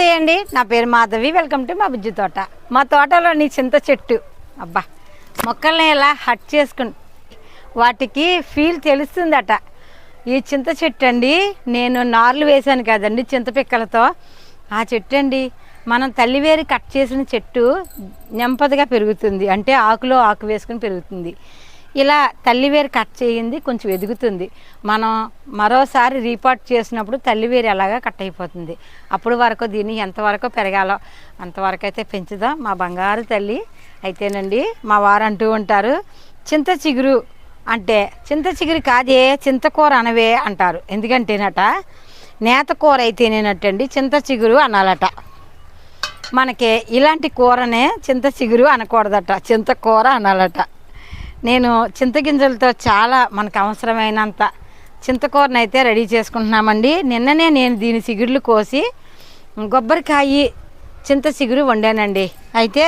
నమస్తే అండి నా పేరు మాధవి. వెల్కమ్ టు మా బుజ్జి తోట. మా తోటలోని చింత చెట్టు. అబ్బా మొక్కల్ని ఎలా హట్ చేసుకుని వాటికి ఫీల్ తెలుస్తుందట. ఈ చింత చెట్టు అండి నేను నార్లు వేశాను కదండి చింత పిక్కలతో. ఆ చెట్టు అండి మనం తల్లివేరి కట్ చేసిన చెట్టు నెంపదిగా పెరుగుతుంది. అంటే ఆకులో ఆకు వేసుకుని పెరుగుతుంది. ఇలా తల్లివేరు కట్ చేయింది కొంచెం ఎదుగుతుంది. మనం మరోసారి రీపాట్ చేసినప్పుడు తల్లివేరు ఎలాగా కట్ అయిపోతుంది? అప్పుడు వరకు దీన్ని ఎంతవరకు పెరగాలో అంతవరకు అయితే పెంచుదాం. మా బంగారు తల్లి అయితేనండి మా వారు అంటూ ఉంటారు చింత చిగురు అంటే చింత చిగురు కాదే చింతకూర అనవే అంటారు. ఎందుకంటేనట నేత కూర అయితేనేనట్టండి చింత చిగురు అనాలట. మనకి ఇలాంటి కూరనే చింత చిగురు అనకూడదట చింతకూర అనాలట. నేను చింతగింజలతో చాలా మనకు అవసరమైనంత చింతకూరను అయితే రెడీ చేసుకుంటున్నామండి. నిన్ననే నేను దీని సిగుడులు కోసి కొబ్బరికాయ చింత చిగురు వండానండి. అయితే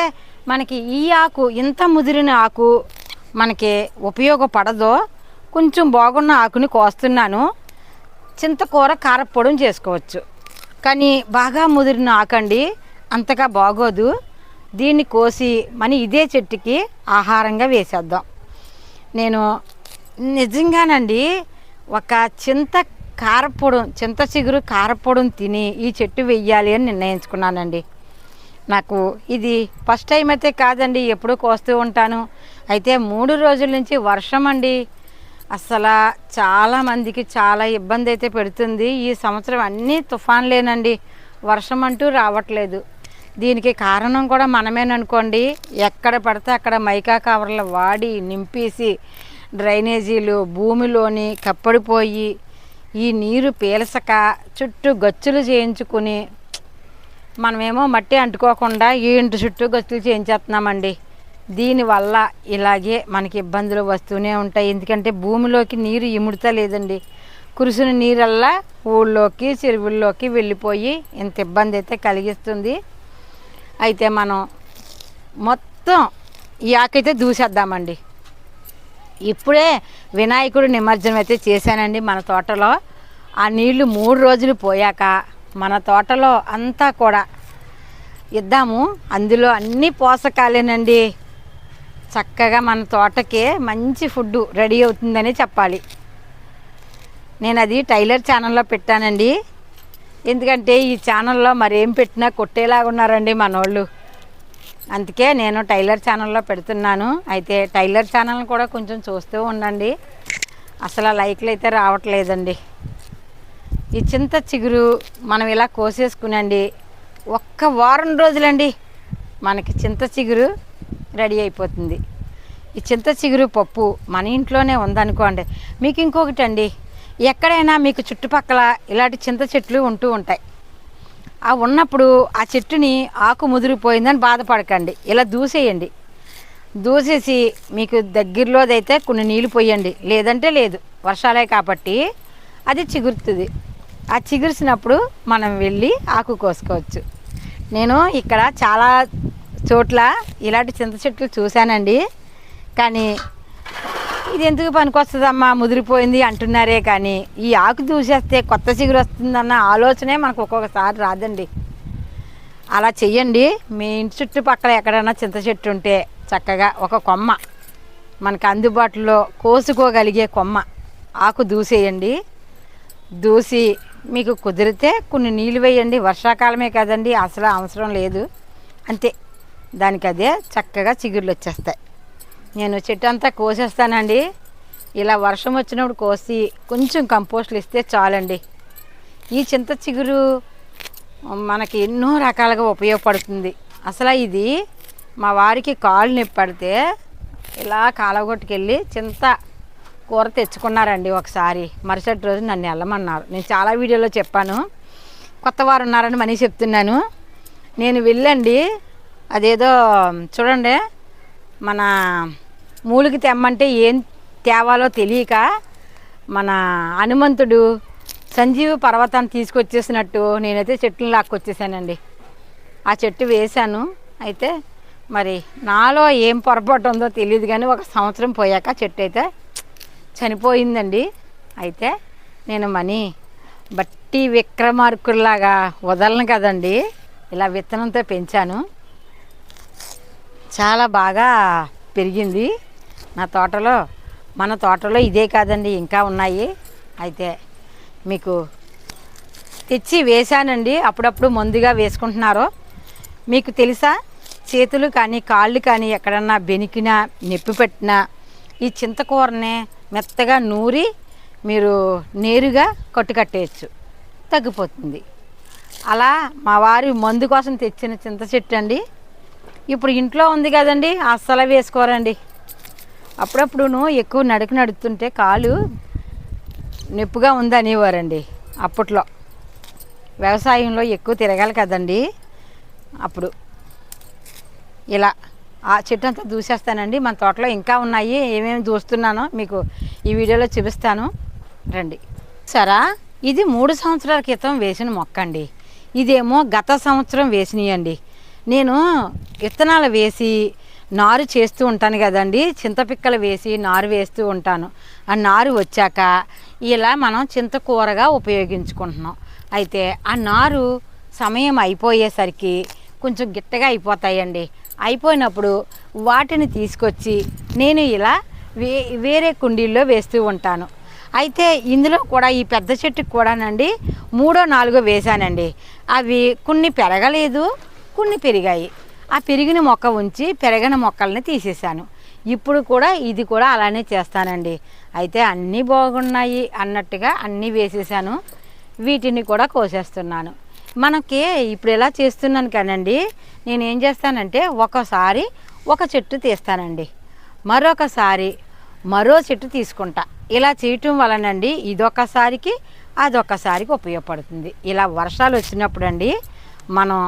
మనకి ఈ ఆకు ఇంత ముదిరిన ఆకు మనకి ఉపయోగపడదో కొంచెం బాగున్న ఆకుని కోస్తున్నాను. చింతకూర కారపొడం చేసుకోవచ్చు. కానీ బాగా ముదిరిన ఆకండి అంతగా బాగోదు. దీన్ని కోసి మన ఇదే చెట్టుకి ఆహారంగా వేసేద్దాం. నేను నిజంగానండి ఒక చింత కారపొడం చింత చిగురు కారపొడం తిని ఈ చెట్టు వెయ్యాలి అని నిర్ణయించుకున్నానండి. నాకు ఇది ఫస్ట్ టైం అయితే కాదండి ఎప్పుడూ కోస్తూ ఉంటాను. అయితే మూడు రోజుల నుంచి వర్షం అండి. అసలు చాలా మందికి చాలా ఇబ్బంది అయితే పెడుతుంది. ఈ సంవత్సరం అన్నీ తుఫాన్లేనండి. వర్షం అంటూ రావట్లేదు. దీనికి కారణం కూడా మనమేననుకోండి. ఎక్కడ పడితే అక్కడ మైకా కవర్లు వాడి నింపేసి డ్రైనేజీలు భూమిలోని కప్పడిపోయి ఈ నీరు పీల్చక చుట్టూ గచ్చులు చేయించుకుని మనమేమో మట్టి అంటుకోకుండా ఈ ఇంటి చుట్టూ గచ్చులు చేయించేస్తున్నామండి. దీనివల్ల ఇలాగే మనకి ఇబ్బందులు వస్తూనే ఉంటాయి. ఎందుకంటే భూమిలోకి నీరు ఇముడుతా లేదండి. కురిసిన నీరల్లా ఊళ్ళోకి చెరువుల్లోకి వెళ్ళిపోయి ఇంత ఇబ్బంది అయితే కలిగిస్తుంది. అయితే మనం మొత్తం ఈ ఆకైతే దూసేద్దామండి. ఇప్పుడే వినాయకుడు నిమజ్జనం అయితే చేశానండి మన తోటలో. ఆ నీళ్ళు మూడు రోజులు పోయాక మన తోటలో అంతా కూడా ఇద్దాము. అందులో అన్ని పోషకాలేనండి. చక్కగా మన తోటకి మంచి ఫుడ్ రెడీ అవుతుందని చెప్పాలి. నేను అది టైలర్ ఛానల్లో పెట్టానండి. ఎందుకంటే ఈ ఛానల్లో మరేం పెట్టినా కొట్టేలాగా ఉన్నారండి మనోళ్ళు. అందుకే నేను టైలర్ ఛానల్లో పెడుతున్నాను. అయితే టైలర్ ఛానల్ కూడా కొంచెం చూస్తూ ఉండండి. అసలు లైక్లు అయితే రావట్లేదండి. ఈ చింత చిగురు మనం ఇలా కోసేసుకునండి. ఒక్క వారం రోజులండి మనకి చింత చిగురు రెడీ అయిపోతుంది. ఈ చింత చిగురు పప్పు మన ఇంట్లోనే ఉందనుకోండి. మీకు ఇంకొకటి అండి ఎక్కడైనా మీకు చుట్టుపక్కల ఇలాంటి చింత చెట్లు ఉంటూ ఉంటాయి. ఆ ఉన్నప్పుడు ఆ చెట్టుని ఆకు ముదిరిపోయిందని బాధపడకండి. ఇలా దూసేయండి. దూసేసి మీకు దగ్గరలోదైతే కొన్ని నీళ్ళు పోయండి. లేదంటే లేదు. వర్షాలే కాబట్టి అది చిగురుతుంది. ఆ చిగురిసినప్పుడు మనం వెళ్ళి ఆకు కోసుకోవచ్చు. నేను ఇక్కడ చాలా చోట్ల ఇలాంటి చింత చెట్లు చూశానండి. కానీ ఇది ఎందుకు పనికొస్తుందమ్మా? ముదిరిపోయింది అంటున్నారే కానీ. ఈ ఆకు దూసేస్తే కొత్త చిగురు వస్తుందన్న ఆలోచనే మనకు ఒక్కొక్కసారి రాదండి. అలా చెయ్యండి. మీ ఇంటి చుట్టుపక్కల ఎక్కడైనా చింత చెట్టు ఉంటే చక్కగా ఒక కొమ్మ. మనకు అందుబాటులో కోసుకోగలిగే కొమ్మ. ఆకు దూసేయండి. దూసి మీకు కుదిరితే కొన్ని నీళ్ళు వేయండి. వర్షాకాలమే కదండి. అసలు అవసరం లేదు. అంతే. దానికి అదే చక్కగా చిగుర్లు వచ్చేస్తాయి నేను చెట్టు అంతా కోసేస్తానండి. ఇలా వర్షం వచ్చినప్పుడు కోసి కొంచెం కంపోస్ట్లు ఇస్తే చాలండి. ఈ చింత చిగురు మనకి ఎన్నో రకాలుగా ఉపయోగపడుతుంది. అసలు ఇది మా వారికి కాళ్ళు నొప్పి పడితే ఇలా కాలగొట్టుకెళ్ళి చింత కూర తెచ్చుకున్నారండి ఒకసారి. మరుసటి రోజు నన్ను వెళ్ళమన్నారు. నేను చాలా వీడియోలో చెప్పాను. కొత్త వారు ఉన్నారని మనీ చెప్తున్నాను. నేను వెళ్ళండి. అదేదో చూడండి. మన మూలికి తెమ్మంటే ఏం తేవాలో తెలియక మన హనుమంతుడు సంజీవ పర్వతాన్ని తీసుకొచ్చేసినట్టు నేనైతే చెట్టుని లాక్కొచ్చేసానండి. ఆ చెట్టు వేశాను. అయితే మరి నాలో ఏం పొరపాటు ఉందో తెలియదు కానీ ఒక సంవత్సరం పోయాక చెట్టు అయితే చనిపోయిందండి. అయితే నేను మనీ బట్టి విక్రమార్కుల్లాగా వదలను కదండి. ఇలా విత్తనంతో పెంచాను. చాలా బాగా పెరిగింది. నా తోటలో మన తోటలో ఇదే కాదండి ఇంకా ఉన్నాయి. అయితే మీకు తెచ్చి వేశానండి. అప్పుడప్పుడు మందుగా వేసుకుంటున్నారు. మీకు తెలుసా? చేతులు కానీ కాళ్ళు కానీ ఎక్కడన్నా బెనికినా నొప్పి పెట్టినా ఈ చింతకూరని మెత్తగా నూరి మీరు నేరుగా కట్టుకట్టేయచ్చు. తగ్గిపోతుంది. అలా మా వారి మందు కోసం తెచ్చిన చింత చెట్టు అండి. ఇప్పుడు ఇంట్లో ఉంది కదండి అస్సలు వేసుకోరండి. అప్పుడప్పుడును ఎక్కువ నడుకు నడుతుంటే కాలు నొప్పిగా ఉందనేవారండి అప్పట్లో. వ్యవసాయంలో ఎక్కువ తిరగాలి కదండి అప్పుడు. ఇలా ఆ చెట్టు అంతా దూసేస్తానండి మన తోటలో ఇంకా ఉన్నాయి ఏమేమి దూస్తున్నానో మీకు ఈ వీడియోలో చూపిస్తాను. రండి. సరా ఇది మూడు సంవత్సరాల క్రితం వేసిన మొక్క అండి ఇదేమో గత సంవత్సరం వేసినాయండి. నేను విత్తనాలు వేసి నారు చేస్తూ ఉంటాను కదండి. చింతపిక్కలు వేసి నారు వేస్తూ ఉంటాను. ఆ నారు వచ్చాక ఇలా మనం చింతకూరగా ఉపయోగించుకుంటున్నాం. అయితే ఆ నారు సమయం అయిపోయేసరికి కొంచెం గిట్టగా అయిపోతాయండి. అయిపోయినప్పుడు వాటిని తీసుకొచ్చి నేను ఇలా వే వేరే కుండీల్లో వేస్తూ ఉంటాను. అయితే ఇందులో కూడా ఈ పెద్ద చెట్టుకు కూడానండి మూడో నాలుగో వేశానండి. అవి కొన్ని పెరగలేదు కొన్ని పెరిగాయి. ఆ పెరిగిన మొక్క ఉంచి పెరగని మొక్కల్ని తీసేశాను. ఇప్పుడు కూడా ఇది కూడా అలానే చేస్తానండి. అయితే అన్నీ బాగున్నాయి అన్నట్టుగా అన్నీ వేసేసాను వీటిని కూడా కోసేస్తున్నాను. మనకి ఇప్పుడు ఎలా చేస్తున్నాను కానండి నేను ఏం చేస్తానంటే ఒకసారి ఒక చెట్టు తీస్తానండి. మరొకసారి మరో చెట్టు తీసుకుంటా. ఇలా చేయటం వలనండి ఇదొకసారికి అదొకసారికి ఉపయోగపడుతుంది. ఇలా వర్షాలు వచ్చినప్పుడు అండి మనం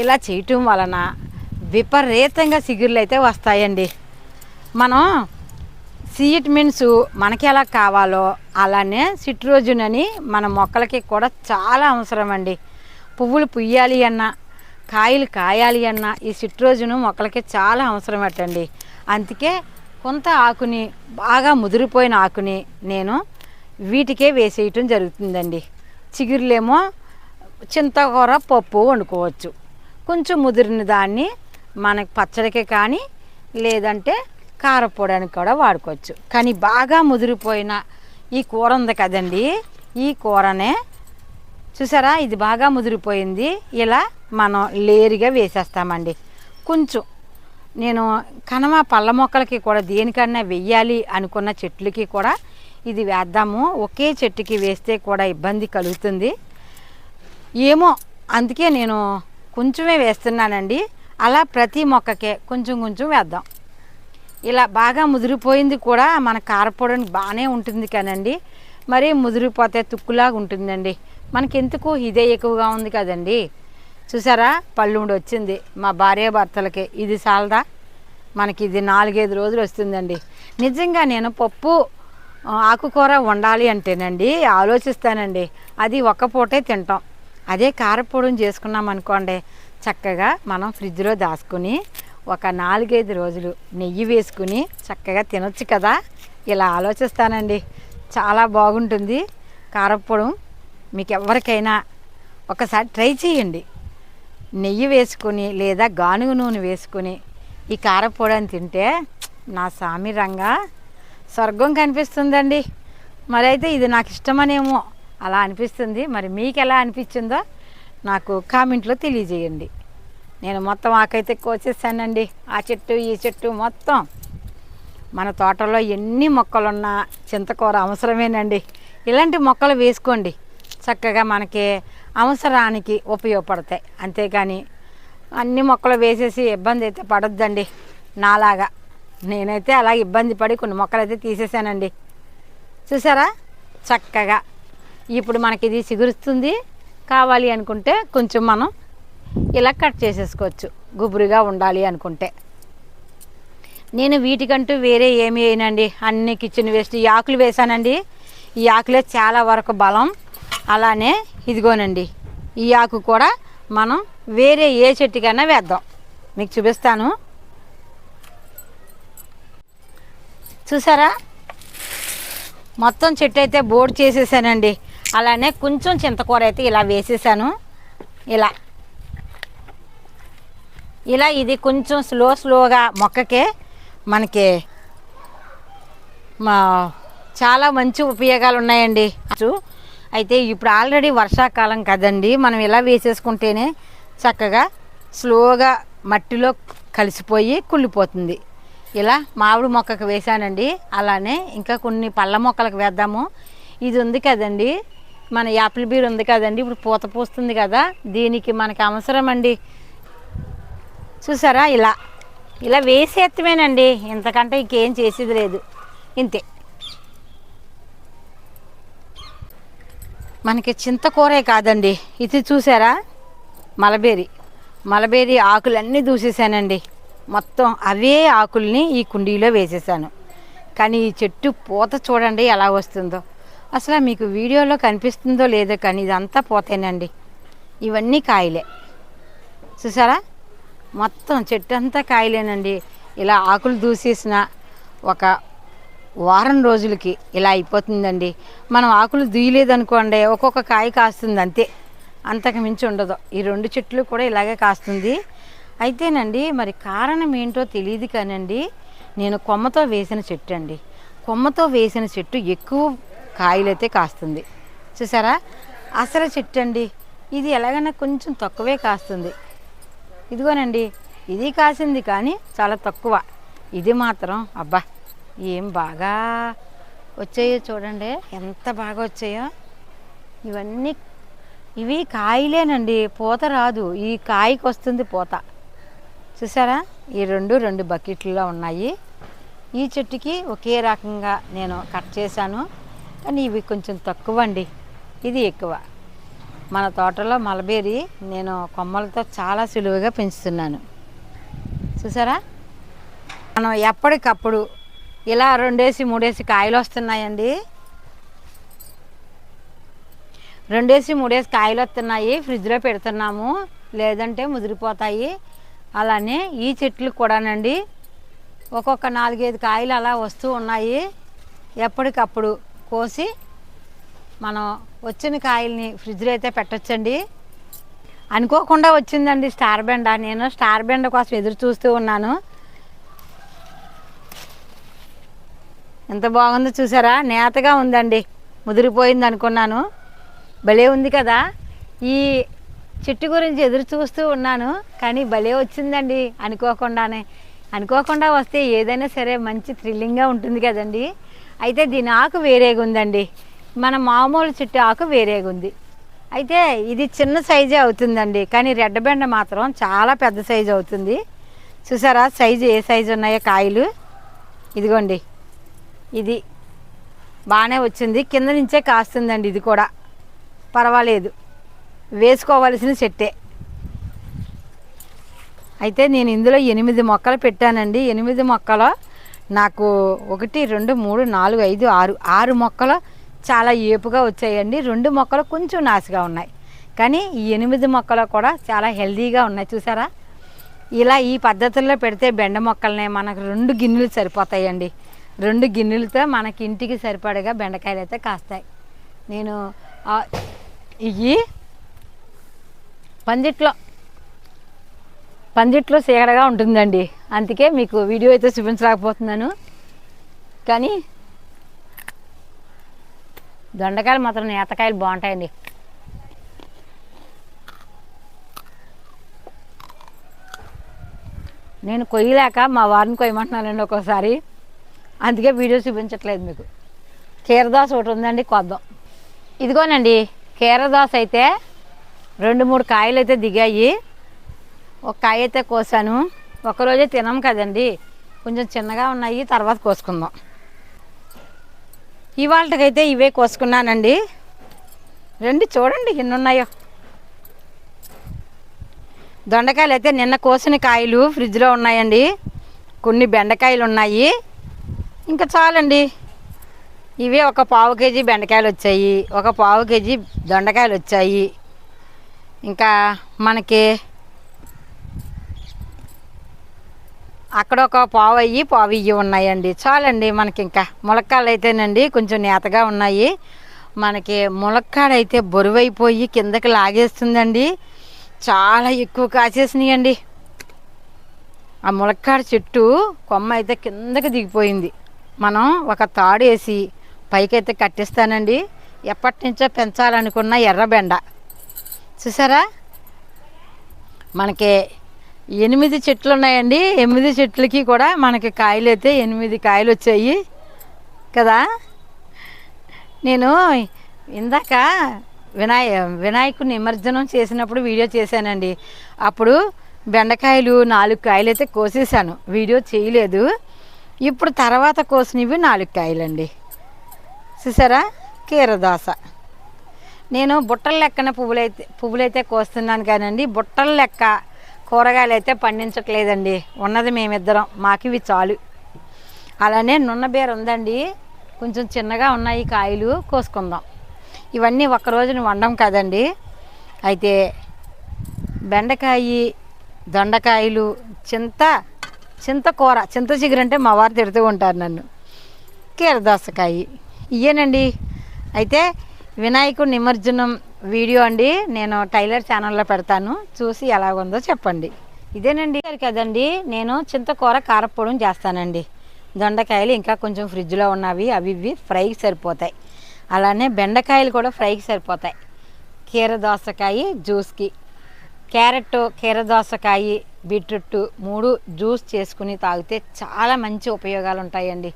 ఇలా చేయటం వలన విపరీతంగా సిగురులు అయితే వస్తాయండి. మనం సీట్మెంట్స్ మనకి ఎలా కావాలో అలానే సిట్రోజున్ అని మన మొక్కలకి కూడా చాలా అవసరం అండి పువ్వులు పుయ్యాలి అన్నా కాయలు కాయాలి అన్నా ఈ సిట్రోజును మొక్కలకి చాలా అవసరం అటండి అందుకే కొంత ఆకుని బాగా ముదిరిపోయిన ఆకుని నేను వీటికే వేసేయటం జరుగుతుందండి. చిగురులేమో చింతకూర పప్పు వండుకోవచ్చు. కొంచెం ముదిరిన దాన్ని మనకు పచ్చడికి కానీ లేదంటే కారపొడానికి కూడా వాడుకోవచ్చు. కానీ బాగా ముదిరిపోయిన ఈ కూర ఉంది కదండి. ఈ కూరనే చూసారా? ఇది బాగా ముదిరిపోయింది. ఇలా మనం లేరుగా వేసేస్తామండి. కొంచెం నేను కనమ పళ్ళ మొక్కలకి కూడా దేనికన్నా వెయ్యాలి అనుకున్న చెట్లకి కూడా ఇది వేద్దాము. ఒకే చెట్టుకి వేస్తే కూడా ఇబ్బంది కలుగుతుంది. ఏమో అందుకే నేను కొంచెమే వేస్తున్నానండి. అలా ప్రతి మొక్కకే కొంచెం కొంచెం వేద్దాం. ఇలా బాగా ముదిరిపోయింది కూడా మన కారపొడని బాగానే ఉంటుంది కానండి మరి ముదిరిపోతే తుక్కులాగా ఉంటుందండి. మనకి ఎందుకు ఇదే ఎక్కువగా ఉంది కదండి. చూసారా? పళ్ళుండి వచ్చింది. మా భార్య భర్తలకి ఇది సాలదా? మనకి ఇది నాలుగైదు రోజులు వస్తుందండి. నిజంగా నేను పప్పు ఆకుకూర వండాలి అంటేనండి ఆలోచిస్తానండి. అది ఒక్క పూటే తింటాం. అదే కారపొడిని చేసుకున్నాం అనుకోండి చక్కగా మనం ఫ్రిడ్జ్లో దాచుకుని ఒక నాలుగైదు రోజులు నెయ్యి వేసుకుని చక్కగా తినొచ్చు కదా? ఇలా ఆలోచిస్తానండి. చాలా బాగుంటుంది. కారప్పొడం మీకు ఎవరికైనా ఒకసారి ట్రై చేయండి. నెయ్యి వేసుకుని లేదా గానుగ నూనె వేసుకుని ఈ కారపొడని తింటే నా సామి రంగా స్వర్గం కనిపిస్తుందండి. మరి అయితే ఇది నాకు ఇష్టమనేమో అలా అనిపిస్తుంది. మరి మీకు ఎలా అనిపించిందో నాకు కామెంట్లో తెలియజేయండి. నేను మొత్తం ఆకైతే కోసేసానండి. ఆ చెట్టు ఈ చెట్టు మొత్తం. మన తోటలో ఎన్ని మొక్కలున్నా చింతకూర అవసరమేనండి. ఇలాంటి మొక్కలు వేసుకోండి. చక్కగా మనకి అవసరానికి ఉపయోగపడతాయి. అంతేకాని అన్ని మొక్కలు వేసేసి ఇబ్బంది అయితే పడొద్దండి. నాలాగా. నేనైతే అలా ఇబ్బంది పడి కొన్ని మొక్కలు అయితే తీసేసానండి. చూసారా? చక్కగా. ఇప్పుడు మనకి ఇది చిగురుస్తుంది. కావాలి అనుకుంటే కొంచెం మనం ఇలా కట్ చేసేసుకోవచ్చు. గుబురుగా ఉండాలి అనుకుంటే. నేను వీటికంటూ వేరే ఏమి వేయనండి. అన్ని కిచెన్ వేస్ట్ ఈ ఆకులు వేసానండి ఈ ఆకులే చాలా వరకు బలం. అలానే ఇదిగోనండి. ఈ ఆకు కూడా మనం వేరే ఏ చెట్టుకైనా వేద్దాం. మీకు చూపిస్తాను. చూసారా? మొత్తం చెట్టు అయితే బోర్డు చేసేసానండి. అలానే కొంచెం చింతకూర అయితే ఇలా వేసేసాను. ఇలా. ఇలా ఇది కొంచెం స్లో స్లోగా మొక్కకే మనకి మా చాలా మంచి ఉపయోగాలు ఉన్నాయండి. అయితే ఇప్పుడు ఆల్రెడీ వర్షాకాలం కదండి. మనం ఇలా వేసేసుకుంటేనే చక్కగా స్లోగా మట్టిలో కలిసిపోయి కుళ్ళిపోతుంది. ఇలా మామిడి మొక్కకు వేశానండి అలానే ఇంకా కొన్ని పళ్ళ మొక్కలకు వేద్దాము. ఇది ఉంది కదండి. మన యాపిల్ బీర్ ఉంది కదండి ఇప్పుడు పూత పూస్తుంది కదా దీనికి మనకి అవసరం అండి చూసారా ఇలా? ఇలా వేసేత్తమేనండి ఇంతకంటే ఇంకేం చేసేది లేదు. ఇంతే. మనకి చింతకూరే కాదండి. ఇది చూసారా? మలబేరి. మలబేరి ఆకులన్నీ దూసేసానండి. మొత్తం అవే ఆకుల్ని ఈ కుండీలో వేసేసాను. కానీ ఈ చెట్టు పూత చూడండి ఎలా వస్తుందో. అసలు మీకు వీడియోలో కనిపిస్తుందో లేదో కానీ ఇదంతా పోతేనండి. ఇవన్నీ కాయలే. చూసారా? మొత్తం చెట్టు అంతా కాయలేనండి. ఇలా ఆకులు దూసేసిన ఒక వారం రోజులకి ఇలా అయిపోతుందండి. మనం ఆకులు దూయలేదనుకోండి ఒక్కొక్క కాయ కాస్తుంది అంతే. అంతకు మించి ఉండదు. ఈ రెండు చెట్లు కూడా ఇలాగే కాస్తుంది. అయితేనండి మరి కారణం ఏంటో తెలియదు కానండి నేను కొమ్మతో వేసిన చెట్టు అండి కొమ్మతో వేసిన చెట్టు ఎక్కువ కాయలైతే కాస్తుంది. చూసారా? అసలు చెట్టు అండి ఇది ఎలాగైనా కొంచెం తక్కువే కాస్తుంది. ఇదిగోనండి ఇది కాసింది కానీ చాలా తక్కువ. ఇది మాత్రం అబ్బా ఏం బాగా వచ్చాయో చూడండి. ఎంత బాగా వచ్చాయో. ఇవన్నీ ఇవి కాయలేనండి పూత రాదు. ఈ కాయకి వస్తుంది పూత. చూసారా? ఈ రెండు రెండు బకెట్లలో ఉన్నాయి. ఈ చెట్టుకి ఒకే రకంగా నేను కట్ చేశాను. కానీ ఇవి కొంచెం తక్కువ అండి ఇది ఎక్కువ. మన తోటలో మలబేరి నేను కొమ్మలతో చాలా సులువుగా పెంచుతున్నాను. చూసారా? మనం ఎప్పటికప్పుడు ఇలా రెండేసి మూడేసి కాయలు వస్తున్నాయండి. రెండేసి మూడేసి కాయలు వస్తున్నాయి. ఫ్రిడ్జ్లో పెడుతున్నాము. లేదంటే ముదిరిపోతాయి. అలానే ఈ చెట్లు కూడానండి. ఒక్కొక్క నాలుగైదు కాయలు అలా వస్తూ ఉన్నాయి. ఎప్పటికప్పుడు కోసి మనం వచ్చిన కాయల్ని ఫ్రిడ్జ్లో అయితే పెట్టొచ్చండి. అనుకోకుండా వచ్చిందండి స్టార్ బెండ. నేను స్టార్ బెండ కోసం ఎదురు చూస్తూ ఉన్నాను. ఎంత బాగుందో చూసారా? నేతగా ఉందండి. ముదిరిపోయింది అనుకున్నాను. భలే ఉంది కదా? ఈ చెట్టు గురించి ఎదురు చూస్తూ ఉన్నాను కానీ భలే వచ్చిందండి అనుకోకుండానే. అనుకోకుండా వస్తే ఏదైనా సరే మంచి థ్రిల్లింగ్గా ఉంటుంది కదండి. అయితే దీని ఆకు వేరేగా ఉందండి మన మామూలు చెట్టు ఆకు వేరేగా ఉంది అయితే ఇది చిన్న సైజే అవుతుందండి. కానీ రెడ్ బెండ మాత్రం చాలా పెద్ద సైజు అవుతుంది. చూసారా? సైజు ఏ సైజు ఉన్నాయో కాయలు? ఇదిగోండి. ఇది బాగానే వచ్చింది. కింద నుంచే కాస్తుందండి ఇది కూడా. పర్వాలేదు. వేసుకోవలసిన చెట్టే. అయితే నేను ఇందులో ఎనిమిది మొక్కలు పెట్టానండి. ఎనిమిది మొక్కలు నాకు ఒకటి రెండు మూడు నాలుగు ఐదు ఆరు ఆరు మొక్కలు చాలా ఏపుగా వచ్చాయండి. రెండు మొక్కలు కొంచెం నాసుగా ఉన్నాయి. కానీ ఈ ఎనిమిది మొక్కలు కూడా చాలా హెల్దీగా ఉన్నాయి. చూసారా? ఇలా ఈ పద్ధతుల్లో పెడితే బెండ మొక్కలనే మనకు రెండు గిన్నెలు సరిపోతాయండి. రెండు గిన్నెలతో మనకి ఇంటికి సరిపడగా బెండకాయలు అయితే కాస్తాయి. నేను ఇవి పందిట్లో పందిట్లో సీగడగా ఉంటుందండి. అందుకే మీకు వీడియో అయితే చూపించలేకపోతున్నాను. కానీ దొండకాయలు మాత్రం నేతకాయలు బాగుంటాయండి. నేను కొయ్యలేక మా వారిని కొయ్యమంటున్నానండి ఒక్కోసారి. అందుకే వీడియో చూపించట్లేదు మీకు. కీరదాస ఒకటి ఉందండి కొద్దాం. ఇదిగోనండి కీరదాస అయితే రెండు మూడు కాయలు అయితే దిగాయి. ఒక కాయ అయితే కోసాను. ఒకరోజే తినం కదండి. కొంచెం చిన్నగా ఉన్నాయి తర్వాత కోసుకుందాం. ఇవాళకైతే ఇవే కోసుకున్నానండి. రండి చూడండి ఎన్ని ఉన్నాయో దొండకాయలు అయితే నిన్న కోసిన కాయలు ఫ్రిడ్జ్లో ఉన్నాయండి. కొన్ని బెండకాయలు ఉన్నాయి ఇంకా చాలండి. ఇవే ఒక పావు కేజీ బెండకాయలు వచ్చాయి ఒక పావు కేజీ దొండకాయలు వచ్చాయి ఇంకా మనకి అక్కడ ఒక పావు అయ్యి పావు ఇయ్యి ఉన్నాయండి. చాలండి మనకి ఇంకా ములక్కాడలు అయితేనండి కొంచెం నేతగా ఉన్నాయి. మనకి ములక్కాడ అయితే బరువైపోయి కిందకి లాగేస్తుందండి. చాలా ఎక్కువ కాసేసినాయండి. ఆ ములక్కాడ చెట్టు కొమ్మ అయితే కిందకి దిగిపోయింది. మనం ఒక తాడు వేసి పైకైతే కట్టిస్తానండి. ఎప్పటి నుంచో పెంచాలనుకున్న ఎర్రబెండ. చూసారా? మనకి ఎనిమిది చెట్లు ఉన్నాయండి ఎనిమిది చెట్లకి కూడా మనకి కాయలు అయితే ఎనిమిది కాయలు వచ్చాయి కదా? నేను ఇందాక వినాయ వినాయకుని నిమజ్జనం చేసినప్పుడు వీడియో చేశానండి. అప్పుడు బెండకాయలు నాలుగు కాయలు అయితే కోసేసాను వీడియో చేయలేదు. ఇప్పుడు తర్వాత కోసినవి నాలుగు కాయలండి. చూసారా? కీరదోస. నేను బుట్టల లెక్కన పువ్వులైతే పువ్వులైతే కోస్తున్నాను కానండి. బుట్టల లెక్క కూరగాయలు అయితే పండించట్లేదండి. ఉన్నది మేమిద్దరం. మాకు ఇవి చాలు. అలానే నున్న బీర ఉందండి. కొంచెం చిన్నగా ఉన్నాయి కాయలు. కోసుకుందాం. ఇవన్నీ ఒక్క రోజున వండం కదండి. అయితే బెండకాయ దొండకాయలు చింత చింత కూర చింత చిగురు అంటే మా వారు తిడుతూ ఉంటారు నన్ను. కీరదోసకాయ ఇయ్యేనండి. అయితే వినాయకుడు నిమజ్జనం వీడియో అండి నేను టైలర్ ఛానల్లో పెడతాను. చూసి ఎలా ఉందో చెప్పండి. ఇదేనండి. కదండి నేను చింతకూర కారప్పొడం చేస్తానండి. దొండకాయలు ఇంకా కొంచెం ఫ్రిడ్జ్లో ఉన్నవి అవి ఇవి ఫ్రైకి సరిపోతాయి. అలానే బెండకాయలు కూడా ఫ్రైకి సరిపోతాయి. కీర దోసకాయ జ్యూస్కి. క్యారెట్ కీర దోసకాయ బీట్రూట్ మూడు జ్యూస్ చేసుకుని తాగితే చాలా మంచి ఉపయోగాలు ఉంటాయండి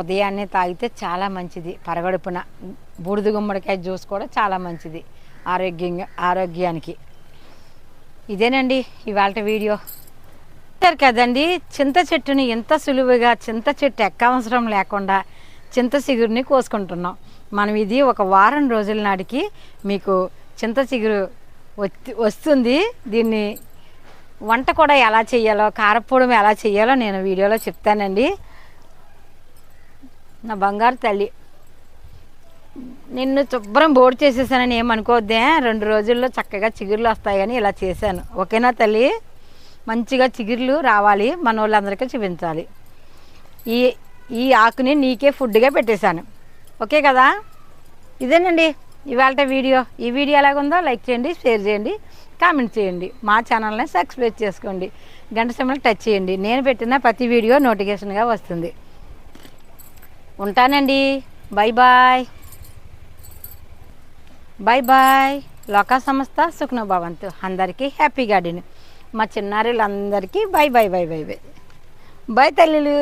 ఉదయాన్నే తాగితే చాలా మంచిది. పరగడుపున బూడిద గుమ్మడికాయ జ్యూస్ కూడా చాలా మంచిది. ఆరోగ్యంగా ఆరోగ్యానికి. ఇదేనండి ఇవాళ వీడియో. చూశారు కదండి చింత చెట్టుని ఎంత సులువుగా చింత చెట్టు ఎక్కవసరం లేకుండా చింత చిగురుని కోసుకుంటున్నాం. మనం ఇది ఒక వారం రోజుల నాటికి మీకు చింత చిగురు వస్తుంది. దీన్ని వంట కూడా ఎలా చేయాలో కారపూడం ఎలా చేయాలో నేను వీడియోలో చెప్తానండి. నా బంగారు తల్లి. నిన్ను శుభ్రం బోర్డు చేసేసానని ఏమనుకోవద్దే. రెండు రోజుల్లో చక్కగా చిగుర్లు వస్తాయని ఇలా చేశాను. ఓకేనా తల్లి? మంచిగా చిగుర్లు రావాలి. మన వాళ్ళందరికీ చూపించాలి. ఈ ఈ ఆకుని నీకే ఫుడ్గా పెట్టేశాను. ఓకే కదా? ఇదేనండి ఇవాళ వీడియో. ఈ వీడియో ఎలాగుందో లైక్ చేయండి షేర్ చేయండి కామెంట్ చేయండి. మా ఛానల్ని సబ్స్క్రైబ్ చేసుకోండి. గంట సమయంలో టచ్ చేయండి. నేను పెట్టిన ప్రతి వీడియో నోటిఫికేషన్గా వస్తుంది. ఉంటానండి. Bye bye. Bye bye. లోకా సంస్థ సుఖ్న భవంతు అందరికీ హ్యాపీ గార్డెన్. మా చిన్నారులందరికీ bye bye bye bye bye. Bye తల్లిలు.